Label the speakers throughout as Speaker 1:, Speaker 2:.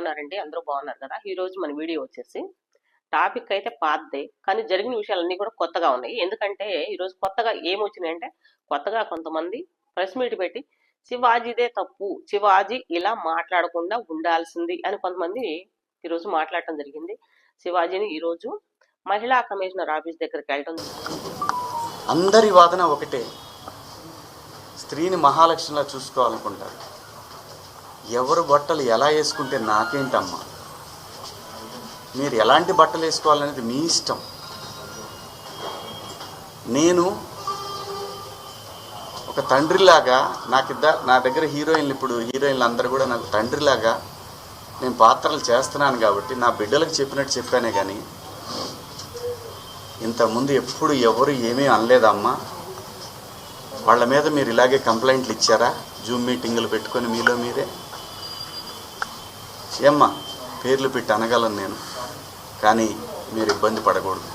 Speaker 1: ఉన్నారండి. అందరూ బాగున్నారు కదా. ఈ రోజు మన వీడియో వచ్చేసి టాపిక్ అయితే పాతదే కానీ జరిగిన విషయాలన్నీ కూడా కొత్తగా ఉన్నాయి. ఎందుకంటే ఈ రోజు కొత్తగా ఏమొచ్చినాయంటే కొత్తగా కొంతమంది ప్రెస్ మీట్ పెట్టి శివాజీదే తప్పు శివాజీ ఇలా మాట్లాడకుండా ఉండాల్సింది అని కొంతమంది ఈరోజు మాట్లాడటం జరిగింది. శివాజీని ఈరోజు మహిళా కమిషనర్ ఆఫీస్ దగ్గరికి వెళ్ళడం
Speaker 2: అందరి వాదన ఒకటే. స్త్రీని మహాలక్ష్మిలా చూసుకోవాలనుకుంటారు. ఎవరు బట్టలు ఎలా వేసుకుంటే నాకేంటమ్మా? మీరు ఎలాంటి బట్టలు వేసుకోవాలనేది మీ ఇష్టం. నేను ఒక తండ్రిలాగా నాకిద్ద నా దగ్గర హీరోయిన్లు ఇప్పుడు హీరోయిన్లు అందరూ కూడా నాకు తండ్రిలాగా నేను పాత్రలు చేస్తున్నాను కాబట్టి నా బిడ్డలకు చెప్పినట్టు చెప్పానే కానీ ఇంతకుముందు ఎప్పుడు ఎవరు ఏమీ అనలేదమ్మా. వాళ్ళ మీద మీరు ఇలాగే కంప్లైంట్లు ఇచ్చారా? జూమ్ మీటింగులు పెట్టుకొని మీలో మీరే? ఏమ్మా పేర్లు పెట్టి అనగలను నేను కానీ మీరు ఇబ్బంది పడకూడదు.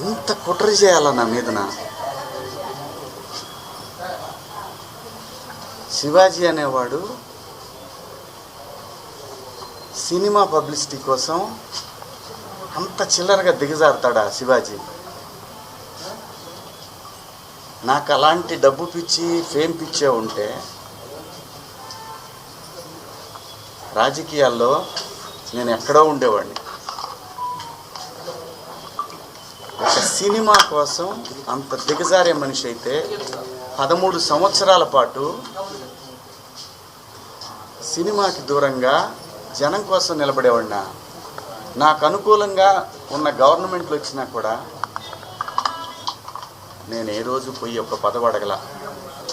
Speaker 2: ఇంత కుట్ర చేయాలా నా మీదన? శివాజీ అనేవాడు సినిమా పబ్లిసిటీ కోసం అంత చిల్లరగా దిగజారుతాడా శివాజీ? నాకు అలాంటి డబ్బు పిచ్చి ఫేమ్ పిచ్చే ఉంటే రాజకీయాల్లో నేను ఎక్కడో ఉండేవాడిని. ఒక సినిమా కోసం అంత దిగజారే మనిషి అయితే పదమూడు సంవత్సరాల పాటు సినిమాకి దూరంగా జనం కోసం నిలబడేవాడినా. నాకు అనుకూలంగా ఉన్న గవర్నమెంట్లు వచ్చినా కూడా నేను ఏ రోజు పోయి ఒక పదవి అడగల.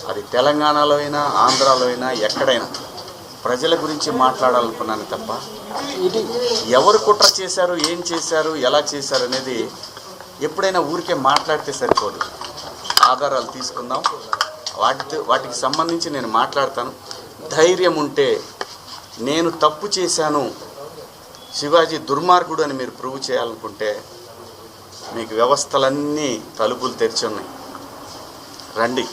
Speaker 2: అది తెలంగాణలో అయినా ఆంధ్రాలో అయినా ఎక్కడైనా. ప్రజల గురించి మాట్లాడాలనుకున్నాను తప్ప ఎవరు కుట్ర చేశారు ఏం చేశారు ఎలా చేశారు అనేది ఎప్పుడైనా ఊరికే మాట్లాడితే సరిపోదు. ఆధారాలు తీసుకుందాం. వాటితో వాటికి సంబంధించి నేను మాట్లాడతాను. ధైర్యం ఉంటే నేను తప్పు చేశాను శివాజీ దుర్మార్గుడు అని మీరు ప్రూవ్ చేయాలనుకుంటే మీకు వ్యవస్థలన్నీ తలుపులు తెరిచి ఉన్నాయి. రండి.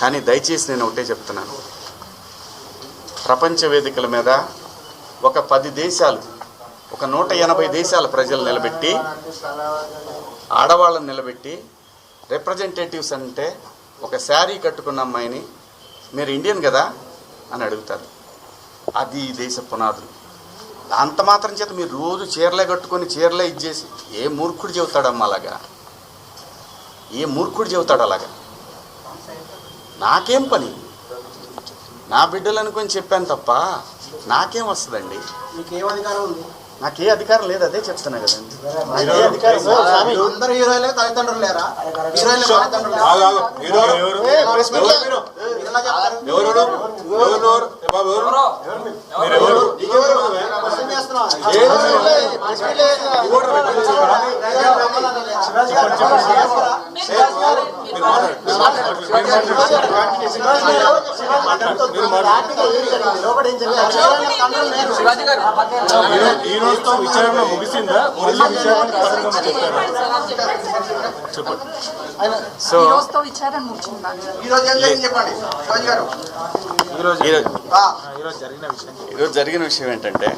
Speaker 2: కానీ దయచేసి నేను ఒకటే చెప్తున్నాను. ప్రపంచ వేదికల మీద ఒక పది దేశాలు ఒక నూట ఎనభై దేశాల ప్రజలు నిలబెట్టి ఆడవాళ్ళని నిలబెట్టి రిప్రజెంటేటివ్స్ అంటే ఒక శారీ కట్టుకున్న అమ్మాయిని మీరు ఇండియన్ కదా? అని అడుగుతారు. అది ఈ దేశ పునాదులు. అంత మాత్రం చేత మీరు రోజు చీరలే కట్టుకొని చీరలే ఇచ్చేసి ఏ మూర్ఖుడు చెబుతాడమ్మా అలాగా? ఏ మూర్ఖుడు చెబుతాడు అలాగా? నాకేం పని? నా బిడ్డలు అనుకొని చెప్పాను తప్ప నాకేం వస్తుందండి?
Speaker 3: మీకు ఏం అధికారం ఉంది?
Speaker 2: నాకే అధికారం లేదు అదే చెప్తున్నా కదండి నాకే
Speaker 3: అందరు హీరోలే తల్లిదండ్రులు లేరా? తల్లిదండ్రులు
Speaker 4: ఈ- రోజుతో విచారణ ముగిసిందా విచారణ చెప్పండి
Speaker 2: సో ఈరోజు జరిగిన విషయం ఏంటంటే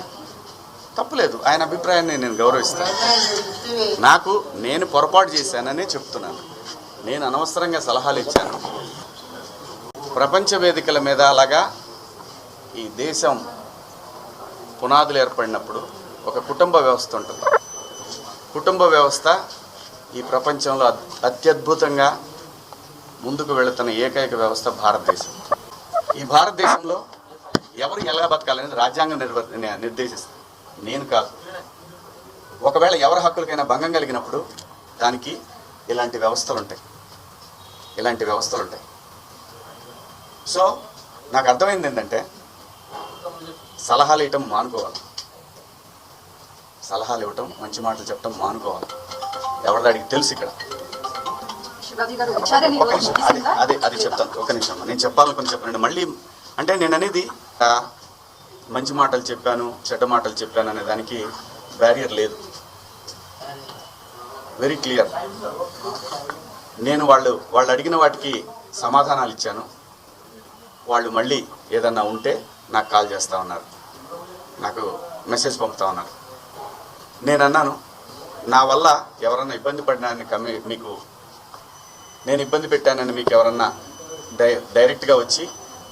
Speaker 2: తప్పులేదు. ఆయన అభిప్రాయాన్ని నేను గౌరవిస్తాను. నాకు నేను పొరపాటు చేశాననే చెప్తున్నాను. నేను అనవసరంగా సలహాలు ఇచ్చాను. ప్రపంచ వేదికల మీద అలాగా ఈ దేశం పునాదులు ఏర్పడినప్పుడు ఒక కుటుంబ వ్యవస్థ ఉంటుంది. కుటుంబ వ్యవస్థ ఈ ప్రపంచంలో అద్- అత్యద్భుతంగా ముందుకు వెళుతున్న ఏకైక వ్యవస్థ భారతదేశం. ఈ భారతదేశంలో ఎవరు ఎలా బతకాలనేది రాజ్యాంగం నిర్వ నిర్దేశిస్తుంది. నేను కాదు. ఒకవేళ ఎవరి హక్కులకైనా భంగం కలిగినప్పుడు దానికి ఇలాంటి వ్యవస్థలు ఉంటాయి. ఇలాంటి వ్యవస్థలు ఉంటాయి. సో నాకు అర్థమైంది ఏంటంటే సలహాలు ఇవ్వటం మానుకోవాలి. సలహాలు ఇవ్వటం మంచి మాటలు చెప్పటం మానుకోవాలి. ఎవరిదాడికి తెలుసు ఇక్కడ? అది అది చెప్తాను. ఒక నిమిషం. నేను చెప్పాలనుకుని చెప్పానండి మళ్ళీ అంటే నేను అనేది మంచి మాటలు చెప్పాను చెడ్డ మాటలు చెప్పాను అనే దానికి బ్యారియర్ లేదు. వెరీ క్లియర్ నేను వాళ్ళు వాళ్ళు అడిగిన వాటికి సమాధానాలు ఇచ్చాను. వాళ్ళు మళ్ళీ ఏదన్నా ఉంటే నాకు కాల్ చేస్తా ఉన్నారు. నాకు మెసేజ్ పంపుతా ఉన్నారు. నేను అన్నాను నా వల్ల ఎవరన్నా ఇబ్బంది పడినాన్ని కమ్మి మీకు నేను ఇబ్బంది పెట్టానని మీకు ఎవరన్నా డై డైరెక్ట్గా వచ్చి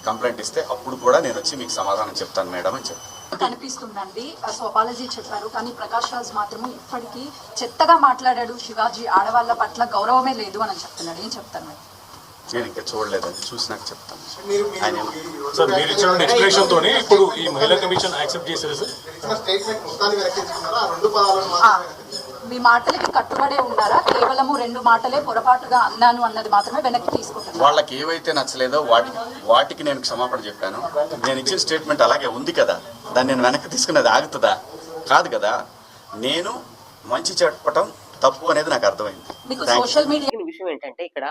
Speaker 2: కంప్లైంట్ ఇస్తే అప్పుడు కూడా నేను వచ్చి మీకు సమాధానం చెప్తాను మేడం అని చెప్పి
Speaker 5: కనిపిస్తుందండి. సో అపాలజీ చెప్పారు. కానీ ప్రకాష్ రాజ్ మాత్రము ఇప్పటికీ చెత్తగా మాట్లాడాడు శివాజీ. ఆడవాళ్ళ పట్ల గౌరవమే లేదు అని చెప్తున్నాడు. ఏం చెప్తారు మరి?
Speaker 2: నేను ఇంకా చూడలేదండి. చూసినాక చెప్తాను.
Speaker 6: సార్ మీరు ఇచ్చిన ఎక్స్ప్లెనేషన్ తోని ఇప్పుడు ఈ మహిళా కమిషన్ యాక్సెప్ట్ చేశారు సార్?
Speaker 3: స్టేట్మెంట్ మొత్తాన్ని ఆ రెండు
Speaker 5: మీ మాటలకి కట్టుబడే ఉన్నారా కేవలము రెండు మాటలే పొరపాటుగా అన్నాను అన్నది మాత్రమే వెనక్కి తీసుకుంటున్నారు
Speaker 2: వాళ్ళకి ఏవైతే నచ్చలేదో వాటి వాటికి నేను క్షమాపణ చెప్పాను. నేను ఇచ్చిన స్టేట్మెంట్ అలాగే ఉంది కదా. దాన్ని నేను వెనక్కి తీసుకున్నది ఆగుతుందా? కాదు కదా. నేను మంచి చెప్పటం తప్పు అనేది నాకు అర్థమైంది.
Speaker 5: సోషల్ మీడియా
Speaker 1: విషయం ఏంటంటే ఇక్కడ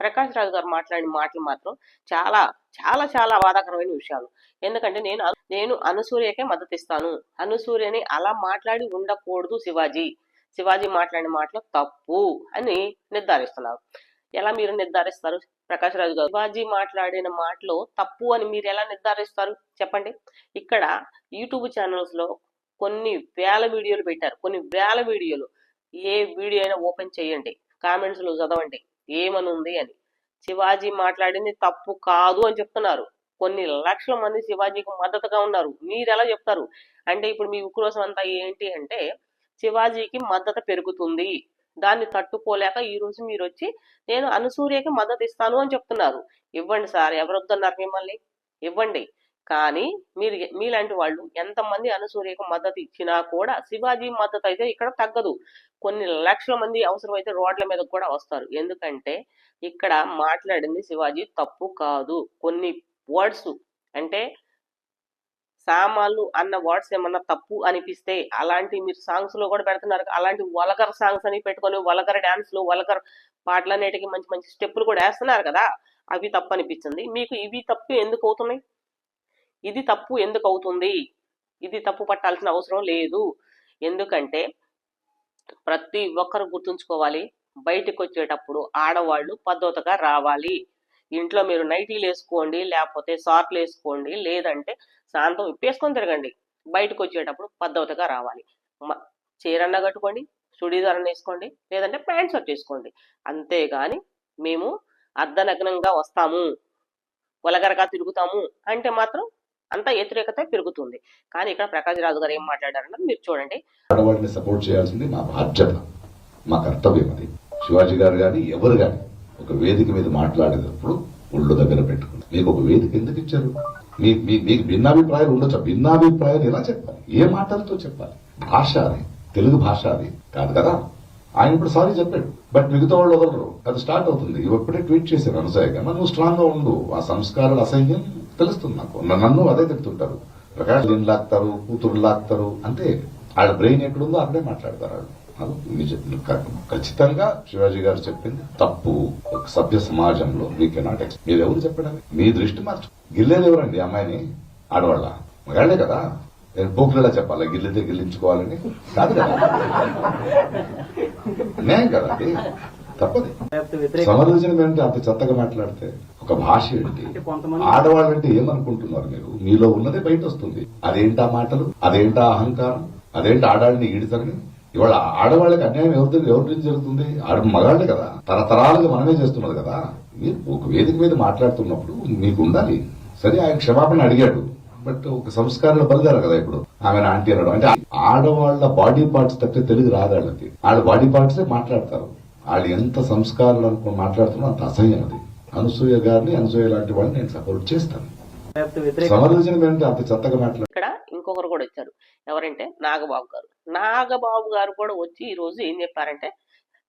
Speaker 1: ప్రకాష్ రాజు గారు మాట్లాడిన మాటలు మాత్రం చాలా చాలా చాలా బాధాకరమైన విషయాలు. ఎందుకంటే నేను నేను అనసూయకే మద్దతు ఇస్తాను అనసూయని అలా మాట్లాడి ఉండకూడదు శివాజీ. శివాజీ మాట్లాడిన మాటలు తప్పు అని నిర్ధారిస్తున్నారు. ఎలా మీరు నిర్ధారిస్తారు? ప్రకాష్ రాజు గారు శివాజీ మాట్లాడిన మాటలు తప్పు అని మీరు ఎలా నిర్ధారిస్తారు? చెప్పండి. ఇక్కడ యూట్యూబ్ ఛానల్స్లో కొన్ని వేల వీడియోలు పెట్టారు. కొన్ని వేల వీడియోలు. ఏ వీడియో అయినా ఓపెన్ చేయండి. కామెంట్స్లో చదవండి. ఏమని ఉంది అని. శివాజీ మాట్లాడింది తప్పు కాదు అని చెప్తున్నారు. కొన్ని లక్షల మంది శివాజీకి మద్దతుగా ఉన్నారు. మీరు ఎలా చెప్తారు? అంటే ఇప్పుడు మీ ఉక్రోసం అంతా ఏంటి అంటే శివాజీకి మద్దతు పెరుగుతుంది. దాన్ని తట్టుకోలేక ఈ రోజు మీరు వచ్చి నేను అనుసూర్యకి మద్దతు ఇస్తాను అని చెప్తున్నారు. ఇవ్వండి సార్ ఎవరు వద్దన్నారు మిమ్మల్ని? ఇవ్వండి. కానీ మీరు మీలాంటి వాళ్ళు ఎంతమంది అనుసూర్యకు మద్దతు ఇచ్చినా కూడా శివాజీ మద్దతు అయితే ఇక్కడ తగ్గదు. కొన్ని లక్షల మంది అవసరమైతే రోడ్ల మీద కూడా వస్తారు. ఎందుకంటే ఇక్కడ మాట్లాడింది శివాజీ తప్పు కాదు. కొన్ని వర్డ్స్ అంటే సామాన్లు అన్న వర్డ్స్ ఏమన్నా తప్పు అనిపిస్తే అలాంటి మీరు సాంగ్స్లో కూడా పెడుతున్నారు. అలాంటి వలకర్ సాంగ్స్ అని పెట్టుకొని వలకర్ డాన్స్లు వలకర్ అనేటికి మంచి మంచి స్టెప్పులు కూడా వేస్తున్నారు కదా అవి తప్పు అనిపించింది మీకు ఇవి తప్పు ఎందుకు అవుతున్నాయి? ఇది తప్పు ఎందుకు అవుతుంది? ఇది తప్పు పట్టాల్సిన అవసరం లేదు. ఎందుకంటే ప్రతి ఒక్కరు గుర్తుంచుకోవాలి బయటకు వచ్చేటప్పుడు ఆడవాళ్ళు పద్ధతిగా రావాలి. ఇంట్లో మీరు నైటీలు వేసుకోండి లేకపోతే షార్ట్లు వేసుకోండి లేదంటే శాంతం ఇప్పేసుకొని తిరగండి. బయటకు వచ్చేటప్పుడు పద్ధతిగా రావాలి. చీరన్న కట్టుకోండి చుడీదార్ అన్న వేసుకోండి లేదంటే ప్యాంట్ షర్ట్ వేసుకోండి. అంతేగాని మేము అర్ధనగ్నంగా వస్తాము ఒలగరగా తిరుగుతాము అంటే మాత్రం అంత వ్యతిరేకత పెరుగుతుంది. కానీ ఇక్కడ ప్రకాశ్ రాజు గారు ఏం మాట్లాడారన్నది మీరు చూడండి.
Speaker 7: సపోర్ట్ చేయాల్సింది మా బాధ్యత మా కర్తవ్యం అది. శివాజీ గారు కానీ ఎవరు కానీ ఒక వేదిక మీద మాట్లాడేటప్పుడు ఒళ్ళు దగ్గర పెట్టుకుని మీకు ఒక వేదిక ఎందుకు ఇచ్చారు? మీ మీ- మీకు భిన్నాభిప్రాయాలు ఉండొచ్చు. భిన్నాభిప్రాయాలు ఎలా చెప్పాలి? ఏ మాటలతో చెప్పాలి? భాష అది తెలుగు భాష అది. కాదు కదా? ఆయన ఇప్పుడు సారీ చెప్పాడు. బట్ మిగతా వాళ్ళు వదలరు. అది స్టార్ట్ అవుతుంది. ఇప్పుడే ట్వీట్ చేశారు అనసూయగా నువ్వు స్ట్రాంగ్గా ఉండు. ఆ సంస్కారాలు అసహ్యం తెలుస్తుంది నాకు. నన్ను అదే తిడుతుంటారు. ప్రకాష్ లాక్తారు కూతురు లాక్తారు. అంటే వాళ్ళ బ్రెయిన్ ఎక్కడుందో అక్కడే మాట్లాడతారు వాళ్ళు. ఖచ్చితంగా శివాజీ గారు చెప్పింది తప్పు ఒక సభ్య సమాజంలో వీ కెనాట్ ఎక్స్ మీరు ఎవరు చెప్పడానికి మీ దృష్టి మార్చు. గిల్లేది ఎవరండి? అమ్మాయిని? ఆడవాళ్ళ? మగాళ్ళే కదా? నేను పోకులేలా చెప్పాలా? గిల్లితే గిల్లించుకోవాలని? కాదు కదా? అన్యాయం కదండి. తప్పది. సమర్థించడం ఏంటి అంత చెత్తగా మాట్లాడితే ఒక భాష ఏంటి? ఆడవాళ్ళంటే ఏమనుకుంటున్నారు మీరు? మీలో ఉన్నదే బయట వస్తుంది అదేంటా మాటలు? అదేంటా అహంకారం? అదేంటి ఆడాళ్ళని ఈడితరని ఇవాళ ఆడవాళ్ళకి అన్యాయం ఎవరి దగ్గర ఎవరి నుంచి జరుగుతుంది? ఆడ మగాళ్ళే కదా. తరతరాలుగా మనమే చేస్తున్నది కదా. మీరు ఒక వేదిక మీద మాట్లాడుతున్నప్పుడు మీకు ఉండాలి సరే ఆయన క్షమాపణ అడిగాడు. బట్ ఒక సంస్కారాలు బలిగారు కదా ఇప్పుడు. ఆమె ఆంటీ అనడం. అంటే ఆడవాళ్ళ బాడీ పార్ట్స్ తప్పితే తెలుగు రాదాళ్ళకి వాళ్ళ బాడీ పార్ట్స్ మాట్లాడతారు. వాళ్ళు ఎంత సంస్కారాలు అనుకుని మాట్లాడుతున్నా అంత అసహ్యం అది. అనసూయ గారిని అనసూయ లాంటి వాళ్ళని నేను సపోర్ట్ చేస్తాను. సమర్థించడం ఏంటి అంత చెత్తగా మాట్లాడు
Speaker 1: ఇక్కడ ఇంకొకరు కూడా వచ్చారు. ఎవరంటే నాగబాబు గారు. నాగబాబు గారు కూడా వచ్చి ఈ రోజు ఏం చెప్పారంటే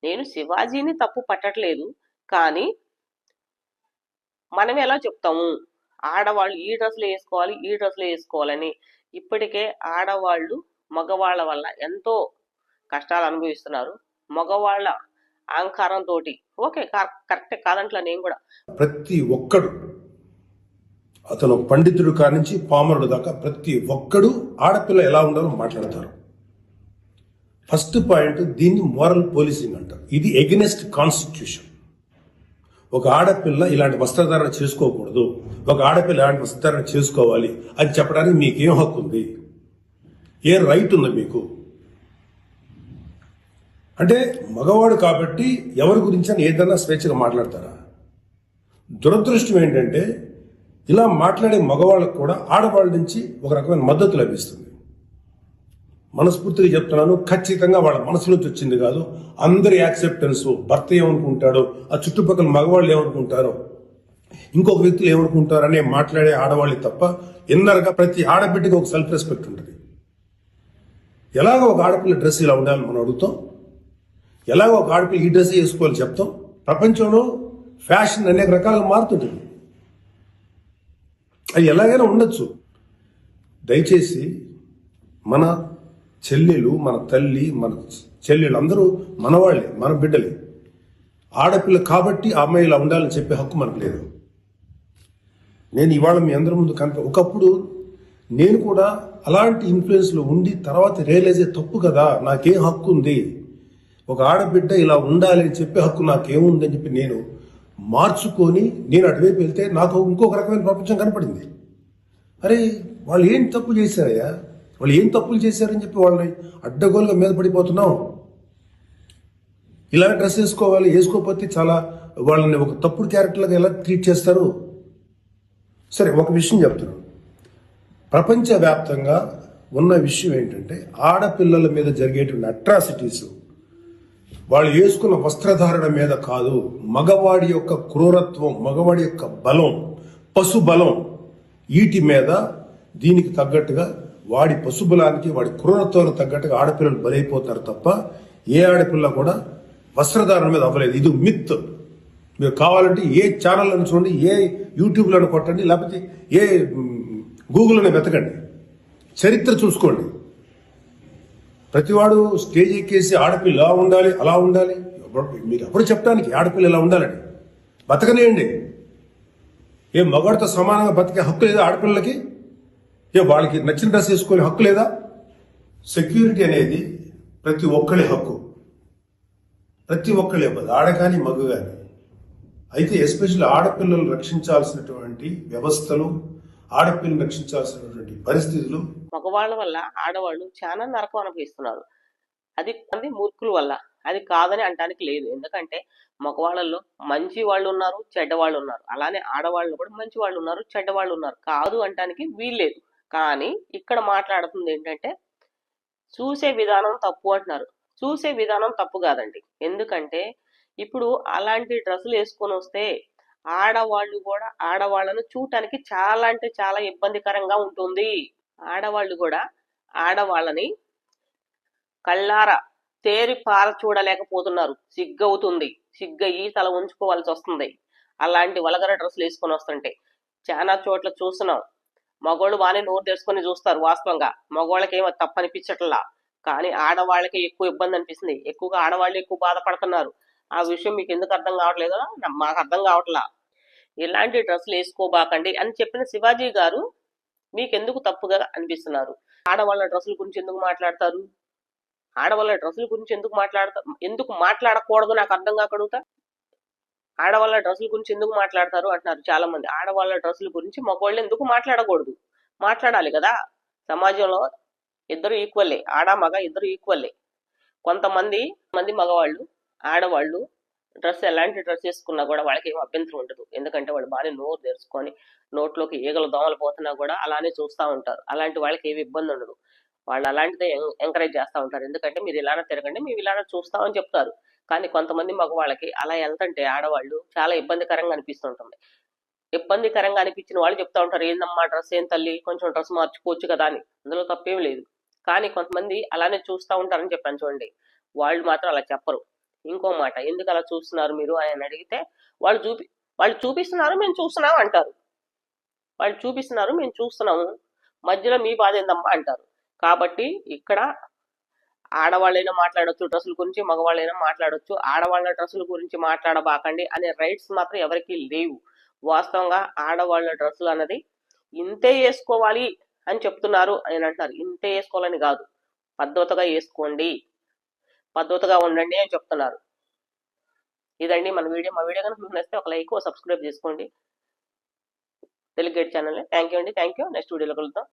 Speaker 1: నేను శివాజీని తప్పు పట్టట్లేదు కానీ మనం ఎలా చెప్తాము? ఆడవాళ్ళు ఈ డ్రెస్సులు వేసుకోవాలి ఈ డ్రెస్సులు వేసుకోవాలని. ఇప్పటికే ఆడవాళ్ళు మగవాళ్ళ వల్ల ఎంతో కష్టాలు అనుభవిస్తున్నారు. మగవాళ్ళ అహంకారంతో ఓకే కరెక్ట్ కాదంట్లా నేను కూడా.
Speaker 8: ప్రతి ఒక్కడు అతను పండితుడు కానించి పామరుడు దాకా ప్రతి ఒక్కడు ఆడపిల్ల ఎలా ఉండాలో మాట్లాడతారు. ఫస్ట్ పాయింట్ దీన్ని మోరల్ పోలీసింగ్ అంటారు. ఇది ఎగెనెస్ట్ కాన్స్టిట్యూషన్ ఒక ఆడపిల్ల ఇలాంటి వస్త్రధారణ చేసుకోకూడదు. ఒక ఆడపిల్ల ఇలాంటి వస్త్రధారణ చేసుకోవాలి అని చెప్పడానికి మీకేం హక్కు ఉంది? ఏ రైట్ ఉంది మీకు? అంటే మగవాడు కాబట్టి ఎవరి గురించి అని ఏదన్నా స్వేచ్ఛగా మాట్లాడతారా? దురదృష్టం ఏంటంటే ఇలా మాట్లాడే మగవాళ్ళకు కూడా ఆడవాళ్ళ నుంచి ఒక రకమైన మద్దతు లభిస్తుంది. మనస్ఫూర్తిగా చెప్తున్నాను. ఖచ్చితంగా వాళ్ళ మనసులోంచి వచ్చింది కాదు. అందరి యాక్సెప్టెన్స్ భర్త ఏమనుకుంటాడో ఆ చుట్టుపక్కల మగవాళ్ళు ఏమనుకుంటారో ఇంకొక వ్యక్తులు ఏమనుకుంటారు అనే మాట్లాడే ఆడవాళ్ళు తప్ప ఎన్నరగా ప్రతి ఆడబిడ్డకి ఒక సెల్ఫ్ రెస్పెక్ట్ ఉంటుంది. ఎలాగ ఒక ఆడపిల్ల డ్రెస్ ఇలా ఉండాలని మనం అడుగుతాం. ఎలాగో ఒక ఆడపిల్ల ఈ డ్రెస్ వేసుకోవాలి చెప్తాం. ప్రపంచంలో ఫ్యాషన్ అనేక రకాలుగా మారుతుంటుంది. అది ఎలాగైనా ఉండొచ్చు. దయచేసి మన చెల్లెలు మన తల్లి మన చెల్లెలు అందరూ మనవాళ్ళే మన బిడ్డలే. ఆడపిల్ల కాబట్టి ఆ అమ్మాయి ఇలా ఉండాలని చెప్పే హక్కు మనకు లేదు. నేను ఇవాళ మీ అందరి ముందు కనిపి ఒకప్పుడు నేను కూడా అలాంటి ఇన్ఫ్లుయెన్స్లో ఉండి తర్వాత రియలైజ్ అయ్యే తప్పు కదా నాకేం హక్కు ఉంది. ఒక ఆడబిడ్డ ఇలా ఉండాలి అని చెప్పే హక్కు నాకేముందని అని చెప్పి నేను మార్చుకొని నేను అటువైపు వెళ్తే నాకు ఇంకొక రకమైన ప్రపంచం కనపడింది. అరే వాళ్ళు ఏం తప్పు చేశారయ్యా? వాళ్ళు ఏం తప్పులు చేశారని చెప్పి వాళ్ళని అడ్డగోలుగా మీద పడిపోతున్నాం. ఇలా డ్రెస్ వేసుకోవాలి వేసుకోకపోతే చాలా వాళ్ళని ఒక తప్పుడు క్యారెక్టర్లుగా ఎలా ట్రీట్ చేస్తారు? సరే ఒక విషయం చెప్తున్నాను. ప్రపంచవ్యాప్తంగా ఉన్న విషయం ఏంటంటే ఆడపిల్లల మీద జరిగేటువంటి అట్రాసిటీస్ వాళ్ళు వేసుకున్న వస్త్రధారణ మీద కాదు మగవాడి యొక్క క్రూరత్వం మగవాడి యొక్క బలం పశు బలం వీటి మీద దీనికి తగ్గట్టుగా వాడి పశుబలానికి వాడి క్రూరత్వానికి తగ్గట్టుగా ఆడపిల్లలు బలైపోతారు తప్ప ఏ ఆడపిల్ల కూడా వస్త్రధారణ మీద అవ్వలేదు. ఇది మిత్. మీరు కావాలంటే ఏ ఛానల్లను చూడండి ఏ యూట్యూబ్లను కొట్టండి లేకపోతే ఏ గూగుల్లోనే వెతకండి. చరిత్ర చూసుకోండి. ప్రతివాడు స్టేజ్ ఎక్కేసి ఆడపిల్ల ఇలా ఉండాలి అలా ఉండాలి. మీరు ఎప్పుడు చెప్పడానికి ఆడపిల్ల ఇలా ఉండాలని? బతకనేయండి. ఏ మగవాడితో సమానంగా బతికే హక్కు లేదు ఆడపిల్లలకి? వాళ్ళకి నచ్చిన డ్రెస్ వేసుకునే హక్కు లేదా? సెక్యూరిటీ అనేది ప్రతి ఒక్కరి హక్కు. ప్రతి ఒక్కరి ఆడ కానీ మగ కానీ. అయితే ఎస్పెషల్లీ ఆడపిల్లలు రక్షించాల్సినటువంటి వ్యవస్థలు ఆడపిల్లలు రక్షించాల్సినటువంటి పరిస్థితులు.
Speaker 1: మగవాళ్ళ వల్ల ఆడవాళ్ళు చాలా నరకం అనుభవిస్తున్నారు. అది మంది మూర్ఖుల వల్ల. అది కాదని అంటానికి లేదు. ఎందుకంటే మగవాళ్ళల్లో మంచి వాళ్ళు ఉన్నారు చెడ్డవాళ్ళు ఉన్నారు. అలానే ఆడవాళ్ళు కూడా మంచి వాళ్ళు ఉన్నారు చెడ్డవాళ్ళు ఉన్నారు. కాదు అంటానికి వీల్లేదు. కానీ ఇక్కడ మాట్లాడుతుంది ఏంటంటే చూసే విధానం తప్పు అంటున్నారు. చూసే విధానం తప్పు కాదండి. ఎందుకంటే ఇప్పుడు అలాంటి డ్రెస్సులు వేసుకొని వస్తే ఆడవాళ్ళు కూడా ఆడవాళ్ళను చూడటానికి చాలా అంటే చాలా ఇబ్బందికరంగా ఉంటుంది. ఆడవాళ్ళు కూడా ఆడవాళ్ళని కళ్ళారా తేరి పార చూడలేకపోతున్నారు. సిగ్గవుతుంది. సిగ్గయ్యి తల ఉంచుకోవాల్సి వస్తుంది. అలాంటి వలగర డ్రెస్సులు వేసుకొని వస్తుంటే చాలా చోట్ల చూస్తున్నాం. మగోళ్ళు బాగానే నోరు తెరుచుకొని చూస్తారు వాస్తవంగా. మగవాళ్ళకి ఏమో తప్పనిపించట్లా. కానీ ఆడవాళ్ళకి ఎక్కువ ఇబ్బంది అనిపిస్తుంది. ఎక్కువగా ఆడవాళ్ళు ఎక్కువ బాధపడుతున్నారు. ఆ విషయం మీకు ఎందుకు అర్థం కావట్లేదో? మాకు అర్థం కావట్లా. ఇలాంటి డ్రెస్సులు వేసుకోబాకండి అని చెప్పిన శివాజీ గారు మీకెందుకు తప్పుగా అనిపిస్తున్నారు? ఆడవాళ్ళ డ్రెస్సుల గురించి ఎందుకు మాట్లాడతారు? ఆడవాళ్ళ డ్రెస్సుల గురించి ఎందుకు మాట్లాడతారు ఎందుకు మాట్లాడకూడదు నాకు అర్థం కాకడుగుతా ఆడవాళ్ళ డ్రెస్సుల గురించి ఎందుకు మాట్లాడతారు అంటున్నారు చాలా మంది ఆడవాళ్ళ డ్రెస్సుల గురించి మగవాళ్ళు ఎందుకు మాట్లాడకూడదు? మాట్లాడాలి కదా. సమాజంలో ఇద్దరు ఈక్వల్లే ఆడ మగ ఇద్దరు ఈక్వల్లే కొంతమంది మంది మగవాళ్ళు ఆడవాళ్ళు డ్రెస్ ఎలాంటి డ్రెస్ వేసుకున్నా కూడా వాళ్ళకి ఏం అభ్యంతరం ఉండదు. ఎందుకంటే వాళ్ళు బాగానే నోరు తెరుచుకొని నోట్లోకి ఈగలు దోమలు పోతున్నా కూడా అలానే చూస్తూ ఉంటారు. అలాంటి వాళ్ళకి ఏమి ఇబ్బంది ఉండదు. వాళ్ళు అలాంటిదే ఎంకరేజ్ చేస్తూ ఉంటారు. ఎందుకంటే మీరు ఇలానే తిరగండి మేము ఇలానే చూస్తామని చెప్తారు. కానీ కొంతమంది మగవాళ్ళకి అలా వెళ్తుంటే ఆడవాళ్ళు చాలా ఇబ్బందికరంగా అనిపిస్తుంటుంది. ఇబ్బందికరంగా అనిపించిన వాళ్ళు చెప్తా ఉంటారు ఏందమ్మా డ్రెస్ ఏం తల్లి? కొంచెం డ్రెస్ మార్చుకోవచ్చు కదా అని. అందులో తప్పేం లేదు. కానీ కొంతమంది అలానే చూస్తూ ఉంటారని చెప్పాను చూడండి. వాళ్ళు మాత్రం అలా చెప్పరు. ఇంకో మాట ఎందుకు అలా చూస్తున్నారు మీరు? అని అడిగితే వాళ్ళు చూపి వాళ్ళు చూపిస్తున్నారు మేము చూస్తున్నాం అంటారు. వాళ్ళు చూపిస్తున్నారు మేము చూస్తున్నాము. మధ్యలో మీ బాధ ఏందమ్మా? అంటారు. కాబట్టి ఇక్కడ ఆడవాళ్ళైనా మాట్లాడొచ్చు డ్రెస్సుల గురించి మగవాళ్ళైనా మాట్లాడొచ్చు. ఆడవాళ్ళ డ్రెస్సుల గురించి మాట్లాడబాకండి అనే రైట్స్ మాత్రం ఎవరికి లేవు. వాస్తవంగా ఆడవాళ్ళ డ్రెస్సులు అన్నది ఇంతే వేసుకోవాలి అని చెప్తున్నారు అని అంటారు ఇంతే వేసుకోవాలని కాదు. పద్ధతిగా వేసుకోండి పద్ధతిగా ఉండండి అని చెప్తున్నారు. ఇదండి మన వీడియో. మా వీడియో కనుక మీకు నచ్చితే ఒక లైక్ సబ్స్క్రైబ్ చేసుకోండి. Telugu gate channel thank you అండి. థ్యాంక్ యూ నెక్స్ట్ వీడియోలో కలుద్దాం.